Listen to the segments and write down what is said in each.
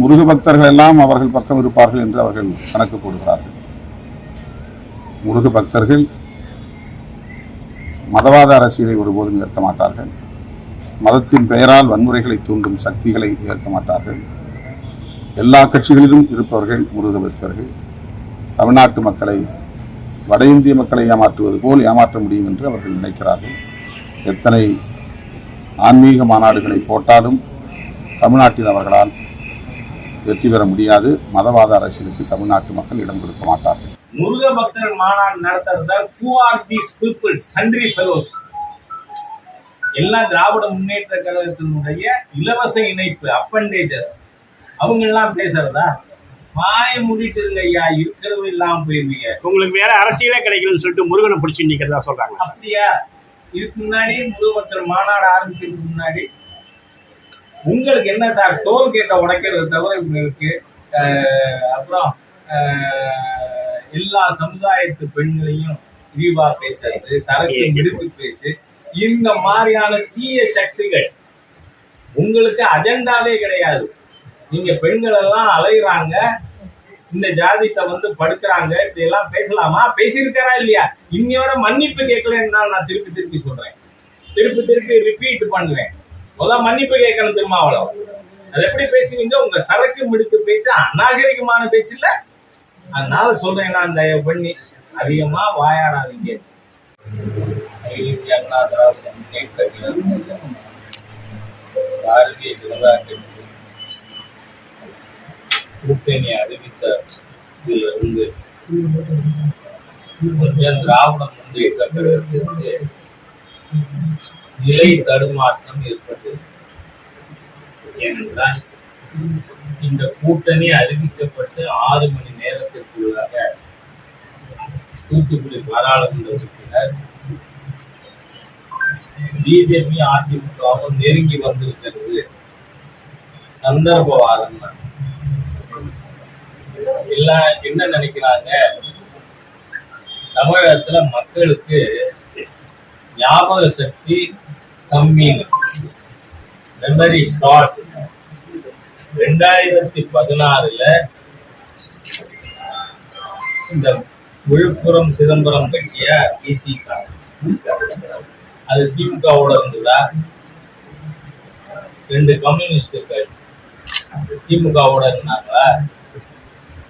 முருக பக்தர்கள் எல்லாம் அவர்கள் பக்கம் இருப்பார்கள் என்று அவர்கள் கணக்கு போடுகிறார்கள். முருக பக்தர்கள் மதவாத அரசியலை ஒருபோதும் ஏற்க மாட்டார்கள். மதத்தின் பெயரால் வன்முறைகளை தூண்டும் சக்திகளை ஏற்க மாட்டார்கள். எல்லா கட்சிகளிலும் இருப்பவர்கள் முருக பக்தர்கள் தமிழ்நாட்டு மக்களை வட இந்திய மக்களை ஏமாற்றுவது போல் ஏமாற்ற முடியும் என்று அவர்கள் நினைக்கிறார்கள். எத்தனை ஆன்மீக மாநாடுகளை போட்டாலும் தமிழ்நாட்டில் அவர்களால் வெற்றி பெற முடியாது. மதவாத அரசியலுக்கு தமிழ்நாட்டு மக்கள் இடம் கொடுக்க மாட்டார்கள். முருக பக்தர் மாநாடு நடத்துறத? Who are these people sundry fellows எல்லாம் திராவிட முன்னேற்ற கழகத்தினுடைய இலவச இணைப்பு அப்பண்டேஜஸ் அவங்க எல்லாம் பேசுறதா? வாய மூடிட்டு இருங்க ஐயா இருக்கிறது இல்லாம போயிருவீங்க. உங்களுக்கு வேற அரசியலே கிடைக்கலன்னு சொல்லிட்டு முருகனை பிடிச்சி நிக்கிறதா சொல்றாங்க அப்படியா? இதுக்கு முன்னாடி முருக பக்தர் மாநாடு ஆரம்பிக்கிறதுக்கு முன்னாடி உங்களுக்கு என்ன சார்? டோல் கேட்டை உடைக்கிறது தவிர உங்களுக்கு அஹ், அப்புறம் எல்லா சமுதாயத்து பெண்களையும் விரிவா பேசுறது சரக்கு எடுத்து பேசு இந்த மாதிரியான தீய சக்திகள் உங்களுக்கு அஜெண்டாவே கிடையாது. நீங்க பெண்கள் எல்லாம் அலையிறாங்க இந்த ஜாதிட்ட வந்து படுக்கிறாங்க இப்படி எல்லாம் பேசலாமா? பேசியிருக்காரா இல்லையா? இங்க வரை மன்னிப்பு கேட்கலன்னு நான் திருப்பி திருப்பி சொல்றேன். திருப்பி திருப்பி ரிப்பீட் பண்ணுவேன். முதல்ல மன்னிப்பு கேட்கணும் திருமாவளவன் அது எப்படி பேசுவீங்க? உங்க சரக்கு மிடுக்கு பேச்சு அநாகரிகமான பேச்சு இல்ல? அதனால சொல்றேன் நான் தயவு பண்ணி அதிகமா வாயாடாதீங்க. பாரதிய ஜனதா கட்சி கூட்டணி அறிவித்த இதிலிருந்து கொஞ்சம் திராவிட முந்தைய கழகத்திற்கு நிலை தடுமாற்றம் ஏற்பட்டது ஏனென்றால் இந்த கூட்டணி அறிவிக்கப்பட்டு ஆறு மணி நேரத்திற்குள்ளாக தூத்துக்குடி பாராளுமன்ற உறுப்பினர் பிஜேபி அதிமுகவும் நெருங்கி வந்திருக்கிறது சந்தர்ப்பவாதம் தான். எல்லாம் என்ன நினைக்கிறாங்க தமிழகத்துல மக்களுக்கு ஞாபக சக்தி கம்மிங் மெமரி ஷார்ட் ரெண்டாயிரத்தி பதினாறுல இந்த விழுப்புரம் சிதம்பரம் கட்சிய விசிக அது திமுகவோட இருந்ததா? ரெண்டு கம்யூனிஸ்டுகள் திமுகவோட இருந்தாங்களா?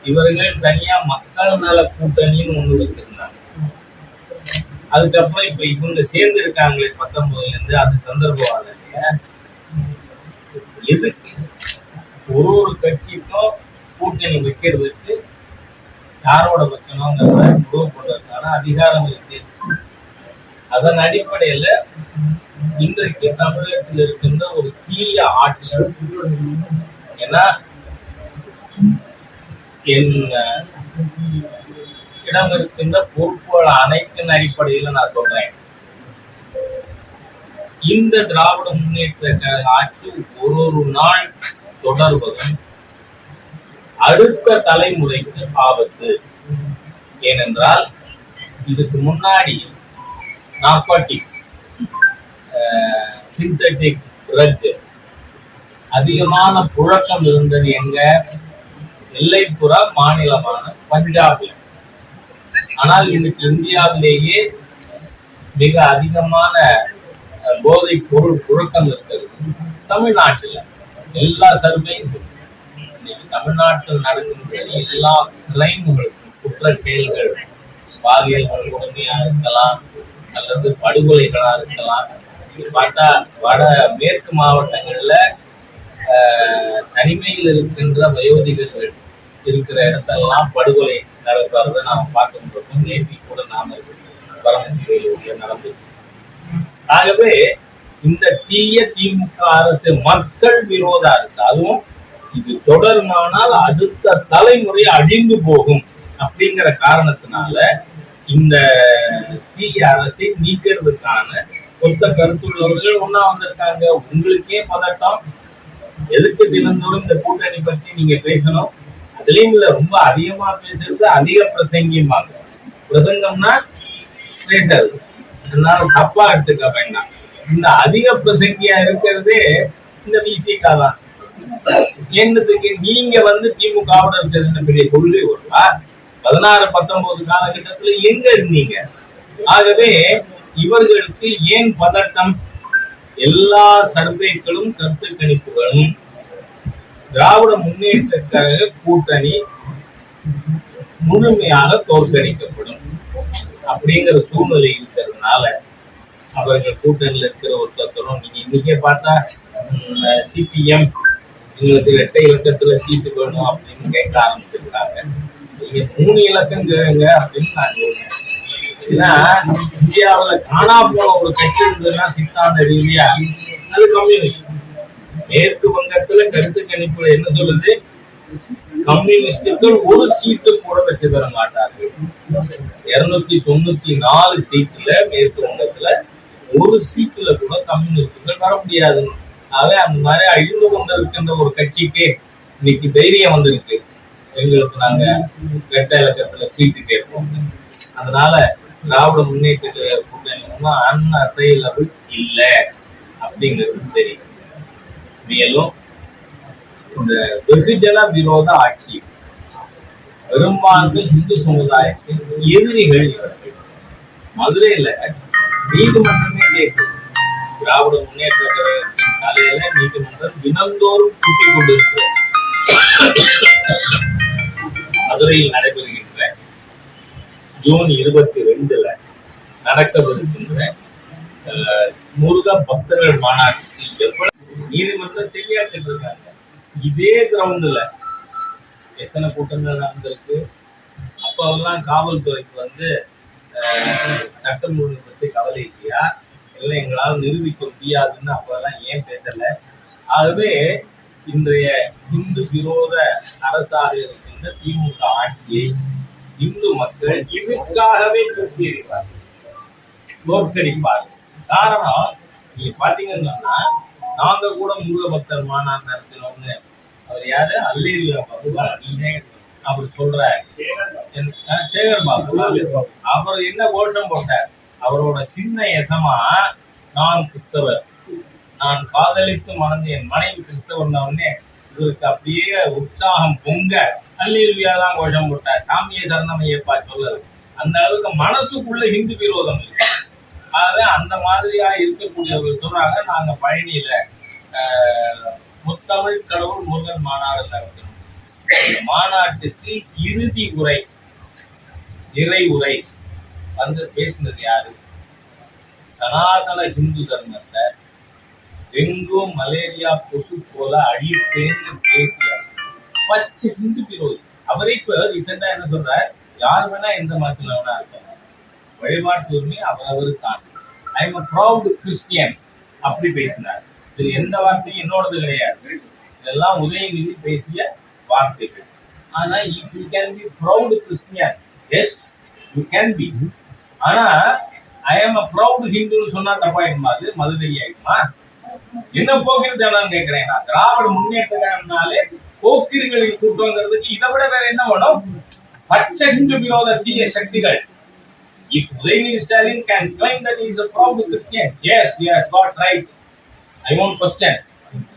இவர்கள் தனியா மக்கள் நல கூட்டணின்னு ஒண்ணு வச்சிருந்தாங்க. அதுக்கப்புறம் இப்ப இவங்க சேர்ந்து இருக்காங்களே பத்தொன்பதுல இருந்து அது சந்தர்ப்பவாத எதுக்கு? ஒரு ஒரு கட்சிக்கும் கூட்டணி வைக்கிறதுக்கு யாரோட வைக்கணுங்கிறத முடிவு பண்றதுக்கான அதிகாரம் இருக்கு. அதன் அடிப்படையில இன்றைக்கு தமிழகத்தில் இருக்கின்ற ஒரு தீய ஆட்சி. ஏன்னா என் இடம் இருக்கின்ற பொறுப்புகள் அனைத்தின் அடிப்படையில் நான் சொல்றேன். இந்த திராவிட முன்னேற்ற கழக ஆட்சி ஒரு ஒரு நாள் தொடர்வதும் அடுத்த தலைமுறைக்கு ஆபத்து. ஏனென்றால் இதுக்கு முன்னாடி நார்காட்டிக்ஸ் சிந்தட்டிக் ட்ரக் அதிகமான புழக்கம் இருந்தது எங்க? எல்லைப்புற மாநிலமான பஞ்சாபில். ஆனால் இன்னைக்கு இந்தியாவிலேயே மிக அதிகமான போதை பொருள் புழக்கம் இருக்கிறது. தமிழ்நாட்டில் எல்லா சர்வையும் இன்னைக்கு தமிழ்நாட்டில் நடக்கின்ற எல்லா கிரைம்களுக்கும் குற்ற செயல்கள் பாலியல் வன்கொடுமையா இருக்கலாம் அல்லது படுகொலைகளா இருக்கலாம். இது பார்த்தா வட மேற்கு மாவட்டங்கள்ல ஆஹ், தனிமையில் இருக்கின்ற வயோதிகர்கள் இருக்கிற இடத்தெல்லாம் படுகொலை நடக்கிறத நாம் பார்க்க நேற்று கூட நாம பரமக்குடியில் நடந்து. ஆகவே இந்த தீய திமுக அரசு மக்கள் விரோத அரசு அதுவும் இது தொடருமானால் அடுத்த தலைமுறை அழிந்து போகும் அப்படிங்கிற காரணத்தினால இந்த தீய அரசை நீக்கிறதுக்கான கொத்த கருத்துள்ளவர்கள் ஒண்ணா வந்திருக்காங்க. உங்களுக்கே பதட்டம். எதுக்கு தினந்தோறும் இந்த கூட்டணி பத்தி நீங்க பேசணும்? அதுலயும் இல்ல ரொம்ப அதிகமா பேசுறது அதிக பிரசங்கியமாக பிரசங்கம்னா பேசுறது அதனால தப்பா எடுத்துக்க வேண்டாம். இந்த அதிக பிரசங்கியா இருக்கிறதே இந்த விசிகா தான். என்னத்துக்கு நீங்க வந்து திமுகவோட இருக்கிறது பெரிய கொள்கை ஒருவா பதினாறு பத்தொன்பது காலகட்டத்துல எங்க இருந்தீங்க? ஆகவே இவர்களுக்கு ஏன் பதட்டம்? எல்லா சர்வேக்களும் கருத்து கணிப்புகளும். திராவிட முன்னேற்ற கழக கூட்டணி. முழுமையாக தோற்கடிக்கப்படும். அப்படிங்கிற சூழ்நிலை இருக்கிறதுனால அவர்கள் கூட்டணியில் இருக்கிற ஒருத்தரும் நீங்க இன்னைக்கே பார்த்தா சிபிஎம் எங்களுக்கு இரட்டை இலக்கத்துல சீட்டு வேணும் அப்படின்னு கேட்க ஆரம்பிச்சிருக்காங்க. நீங்க மூணு இலக்கம் கேளுங்க அப்படின்னு நான் சொல்றேன். ஏன்னா இந்தியாவுல காணா போன ஒரு கட்சி இருந்ததுன்னா சித்தாந்த ரீதியா அது கம்யூனிஸ்ட். மேற்கு வங்கத்துல கருத்து கணிப்புல என்ன சொல்லுது? கம்யூனிஸ்டுகள் ஒரு சீட்டு கூட வெற்றி பெற மாட்டார்கள். இருநூத்தி தொண்ணூத்தி நாலு சீட்டுல மேற்கு வங்கத்துல ஒரு சீட்டுல கூட கம்யூனிஸ்டுகள் வர முடியாது. ஆகவே அந்த மாதிரி அழிந்து கொண்டிருக்கின்ற ஒரு கட்சிக்கு இன்னைக்கு தைரியம் வந்திருக்கு. எங்களுக்கு நாங்க வெட்ட இலக்கத்துல சீட்டு கேட்போம். அதனால திராவிட முன்னேற்ற கூட்டணி வந்து அன்அசைலபிள் இல்லை அப்படிங்கிறது தெரியும். மேலும் இந்த வெகுஜன விரோத ஆட்சி. பெரும்பான்மை இந்து சமுதாயத்தின் எதிரிகள் இவர்கள். மதுரையில நீதிமன்றமே கேட்குது திராவிட முன்னேற்ற கழகத்தின் தலையில நீதிமன்றம் தினந்தோறும் கூட்டிக் கொண்டிருக்கிறது. மதுரையில் நடைபெறுகின்ற ஜூன் இருபத்தி ரெண்டுல நடக்கவிருக்கின்ற முருக பக்தர்கள் மாநாட்டில் எவ்வளவு நீதிமன்றம் சரியா இருக்காங்க இதே கிரவுண்டில் எத்தனை கூட்டங்கள் நடந்திருக்கு? அப்போல்லாம் காவல்துறைக்கு வந்து சட்டம் ஒழுங்கு பற்றி கவலை இல்லையா? இல்லை எங்களால் நிரூபிக்க முடியாதுன்னு அப்போல்லாம் ஏன் பேசலை? ஆகவே இன்றைய இந்து விரோத அரசாக இருக்கின்ற திமுக ஆட்சியை இந்து மக்கள் இதுக்காகவே தூக்கியிருக்கிறார்கள் தோற்கடிப்பார்கள். காரணம் நீங்க பாத்தீங்கன்னா நாங்க கூட முருக பக்தர் மாநாடு நடத்தினோம்னு அவர் யாரு? அல்லேரியா பாபு. அவர் சொல்றாரு. சேகர் பாபு. அவர் என்ன கோஷம் போட்டார்? அவரோட சின்ன எசமா நான் கிறிஸ்தவர். நான் காதலித்து மணந்து என் மனைவி கிறிஸ்தவர் உடனே இவருக்கு அப்படியே உற்சாகம் பொங்க. அல்லேலுயா தான் கோஷம் போட்டார். சாமியை சரணமையப்பா சொல்லது அந்த அளவுக்கு மனசுக்குள்ள ஹிந்து விரோதம் இருக்கு ஆகவே அந்த மாதிரியா இருக்கக்கூடியவர்கள் சொல்றாங்க. நாங்க பழனியில ஆஹ், முத்தமிழ் கடவுள் முருகன் மாநாடு நடத்தினோம் மாநாட்டுக்கு இறுதி உரை நிறை உரை வந்து பேசினது யாரு? சனாதன இந்து தர்மத்தை டெங்கு மலேரியா கொசு போல அழிப்பேன்னு பேசிய பச்சை ஹிந்து விரோதி அவரே இப்ப ரீசெண்டா என்ன சொல்றார்? யார் வேணா எந்த மதத்துல வேணா இருக்கலாம். வழிபாட்டு உரிமை அவரவர் தான் ஐ எம் ப்ரௌட் கிறிஸ்டியன் அப்படி பேசினார். இது எந்த வார்த்தையும் என்னோடது கிடையாது. இதெல்லாம் உதயநிதி பேசிய வார்த்தைகள். ஆனா if you can be proud Christian as you can be ஆனா ஐ எம் அ ப்ரௌட் ஹிந்துன்னு சொன்னா தப்பாயிடுமா அது? மதுரை ஆயிடுமா என்ன போக்கிரி கேட்கிறேன் நான். திராவிட முன்னேற்றம்னாலே போக்கிரிகளின் கூட்டங்கிறதுக்கு இதை விட வேற என்ன வேணும்? பச்சை ஹிந்து விரோத தீய சக்திகள். If Udhayanidhi Stalin can claim that is a proud Christian as he has got right I won't question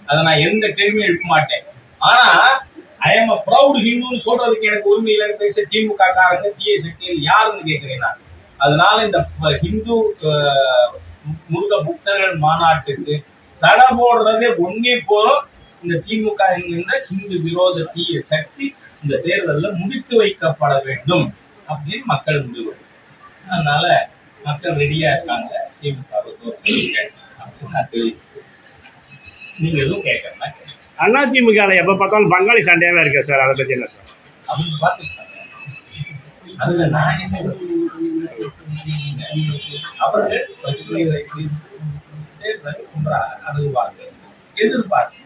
அதை நான் எந்த கேள்வியும் எழுப்ப மாட்டேன். ஆனா ஐ எம் அ ப்ரௌட் ஹிந்துன்னு சொல்றதுக்கு எனக்கு உரிமை இல்லைன்னு பேச திமுக காரங்க தீய சக்தியில் யாருன்னு கேட்கிறேன் நான். அதனால இந்த ஹிந்து முருக புக்தர்கள் மாநாட்டுக்கு தடை போடுறதே ஒன்னே போறோம் இந்த திமுக என்கின்ற ஹிந்து விரோத தீய சக்தி இந்த தேர்தலில் முடித்து வைக்கப்பட வேண்டும் அப்படின்னு மக்கள் முடிவு. அதனால மக்கள் ரெடியா இருக்காங்க. திமுக அப்படின்னு நான் தெரிவிச்சுக்கிறேன். நீங்க எதுவும் கேட்கறேன் அதிமுக எப்ப பார்த்தாலும் பங்காளி சண்டையாவே இருக்கு சார். அதை பத்தி என்ன சார்? அதுல நான் என்ன அவர்கள் பிரச்சனை வைத்து தேர்தலை ஒன்றாக அணுகுவார்கள். எதிர்பார்த்து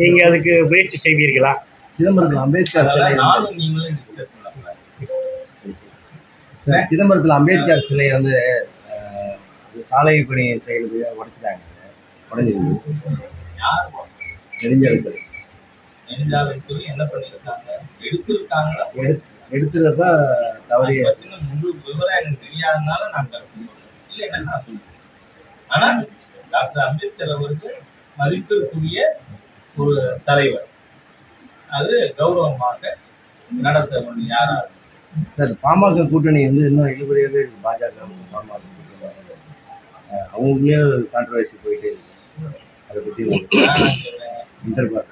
நீங்க அதுக்கு முயற்சி செய்வீர்களா? சிதம்பரத்தில் அம்பேத்கர் சிலை நானும் நீங்களும் டிஸ்கஸ் பண்ணலாம் சார், சிதம்பரத்தில் அம்பேத்கர் சிலை வந்து சாலை பணி செய்யறது உடைச்சிட்டாங்க. உடஞ்சிருக்கு நெடுஞ்சாலைத்துறை. நெடுஞ்சாலைத்துறை என்ன பண்ணியிருக்காங்க? எடுத்திருக்காங்களா? எடு எடுத்துறப்ப தவறிய முழு விவரம் எனக்கு தெரியாதனால நான் கருத்து சொல்றேன். இல்லைன்னா நான் சொல்றேன். ஆனா டாக்டர் அம்பேத்கர் அவர்கள் மதிப்பிற்குரிய ஒரு தலைவர். அது கௌரவமாக நடத்த வேண்டிய யாரா சார் பாமக கூட்டணி வந்து இன்னும் இழுபறியாகவே பாஜக பாமக கூட்டணி அவங்களுக்குள்ளே கான்ட்ரவர்சி போயிட்டே இருக்கு. அதை பற்றி இன்டர்பார்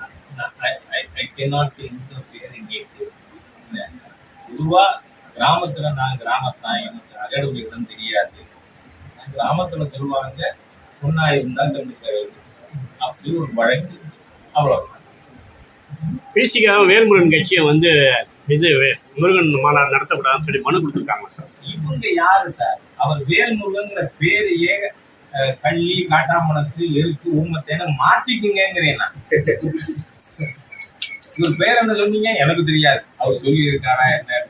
ஐ கேனாட் இன்டர்ஃபியர் இன் பொதுவா கிராமத்துல நான் கிராமத்தான் எனக்கு அகடுமையிடம் தெரியாது. கிராமத்துல சொல்லுவாங்க பொண்ணா இருந்தா கண்டுக்க வேண்டும் அப்படி ஒரு வழக்கு. அவ்வளவு பிசிகாவும் வேல்முருகன் கட்சியை வந்து இது முருகன் மாநாடு நடத்தக்கூடாதுன்னு சொல்லி மனு கொடுத்துருக்காங்க சார். இவங்க யாரு சார்? அவர் வேல்முருகங்கிற பேரையே கள்ளி காட்டாமணத்து எழுத்து ஊமத்தேன்னு மாத்திக்குங்கிறேன் நான். இவர் பேர் என்ன சொன்னீங்க? எனக்கு தெரியாது. அவர் சொல்லி இருக்காரா என்ன?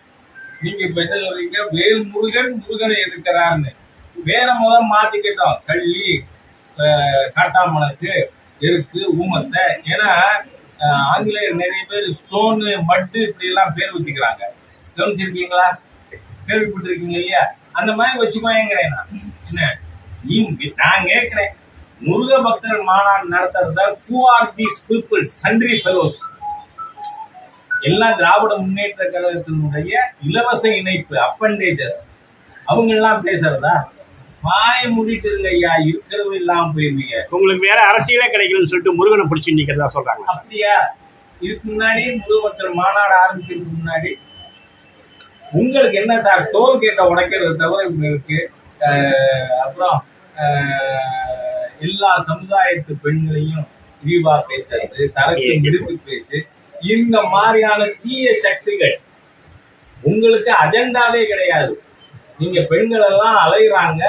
நீங்க இப்ப என்ன சொல்றீங்க? வேல்முருகன் முருகனை எதிர்க்கிறார்னு. வேற முதல் மாத்திக்கிட்டோம். கள்ளி அஹ், காட்டாமணத்து எருக்கு ஊமத்தை. ஏன்னா ஆங்கிலேயர் நிறைய பேர் ஸ்டோனு மட்டு இப்படி எல்லாம் பேர் வச்சுக்கிறாங்க. கவனிச்சிருக்கீங்களா? கேள்விப்பட்டிருக்கீங்க இல்லையா? அந்த மாதிரி வச்சுக்கோங்கிறேன் நான். என்ன? நீங்க நான் கேட்கிறேன் முருக பக்தர் மாநாடு நடத்துறதா? Who are these people sundry fellows எல்லாம் திராவிட முன்னேற்ற கழகத்தினுடைய இலவச இணைப்பு அப்பண்டேஜஸ் அவங்க எல்லாம் பேசுறதா? வாய மூடிட்டு இருங்க ஐயா இருக்கிறது இல்லாம போயிருவீங்க உங்களுக்கு வேற அரசியலே கிடைக்கலன்னு சொல்லிட்டு முருகனை பிடிச்சி நிக்கிறதா சொல்றாங்க அப்படியா? இதுக்கு முன்னாடி முருகபக்தர் மாநாடு ஆரம்பிக்கிறதுக்கு முன்னாடி உங்களுக்கு என்ன சார்? டோல் கேட்ட உடைக்கிறது தவிர உங்களுக்கு அஹ், அப்புறம் எல்லா சமுதாயத்து பெண்களையும் இழிவா பேசுறது சரக்கு எடுத்து பேசு இந்த மாதிரியான தீய சக்திகள் உங்களுக்கு அஜெண்டாவே கிடையாது. நீங்க பெண்கள் எல்லாம் அலையிறாங்க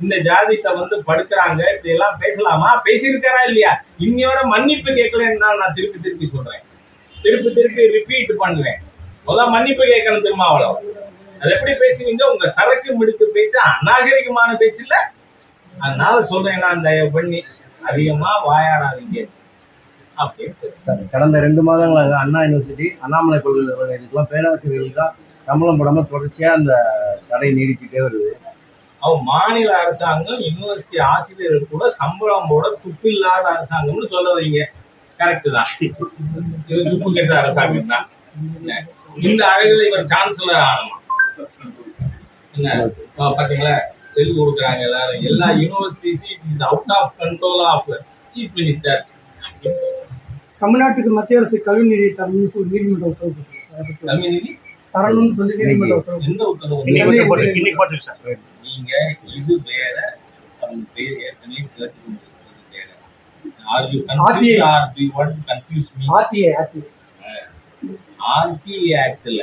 இந்த ஜாதித்தை வந்து படுக்கிறாங்க இப்படி எல்லாம் பேசலாமா? பேசியிருக்காரா இல்லையா? இன்னி வரை மன்னிப்பு கேட்கலன்னா நான் திருப்பி திருப்பி சொல்றேன். திருப்பி திருப்பி ரிப்பீட் பண்ணுவேன். முதல்ல மன்னிப்பு கேட்கணும் திருமாவளவன். அது எப்படி பேசுவீங்க? உங்க சரக்கு மிடுக்கு பேச்சு அநாகரிகமான பேச்சு இல்லை அதனால சொல்றேன் நான் தயவு பண்ணி அதிகமா வாயாடாதீங்க. அப்படின்னு கடந்த ரெண்டு மாதங்களாக அண்ணா யூனிவர்சிட்டி அண்ணாமலை பல்கலைக்கழகத்துக்குலாம் பேராசிரியர்களுக்கு தான் சம்பளம் போடாமல் தொடர்ச்சியாக அந்த தடை நீடிக்கிட்டே வருது. அவன் மாநில அரசாங்கம் யூனிவர்சிட்டி ஆசிரியர்கள் கூட சம்பளம் போட துப்பு இல்லாத அரசாங்கம்னு சொல்ல வைங்க. கரெக்ட் தான். இது துப்பு கெட்ட அரசாங்கம் தான்? இந்த அழகுல இவர் சான்சலர் ஆகணுமா என்ன? பாத்தீங்களா? சொல்லி கொடுக்குறாங்க எல்லாரும். எல்லா யூனிவர்சிட்டிஸும் it is out of control of chief minister தமிழ்நாட்டுக்கு மத்திய அரசு கல்வி நிதி தரணும்னு சொல்லி நீதிமன்ற உத்தரவு போட்டிருக்கு சார். அதை பத்தி தமிழ்நிதி தரணும்னு சொல்லி நீதிமன்ற உத்தரவு எந்த உத்தரவு? சார். நீங்க இது வேற அவங்க பேர் ஏற்கனவே வேற. Are you confuse. Are you want confuse me RTI RTI RTA ஆக்ட்ல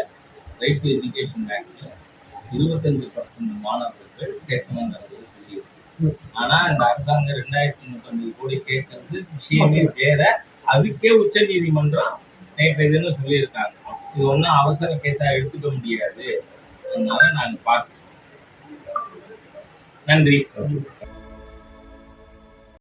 right to education ஆக்ட்ல இருபத்தஞ்சு பர்சன்ட் மாணவர்கள் ஆனா இந்த அரசாங்கம் ரெண்டாயிரத்தி முப்பத்தஞ்சு கோடி கேட்கறது விஷயமே வேற. அதுக்கே உச்ச நீதிமன்றம் நேற்று இதுன்னு சொல்லியிருக்காங்க? இது ஒன்றும் அவசர கேஸா எடுத்துக்க முடியாது. அதனால நாங்க பார்க்கிறோம். நன்றி.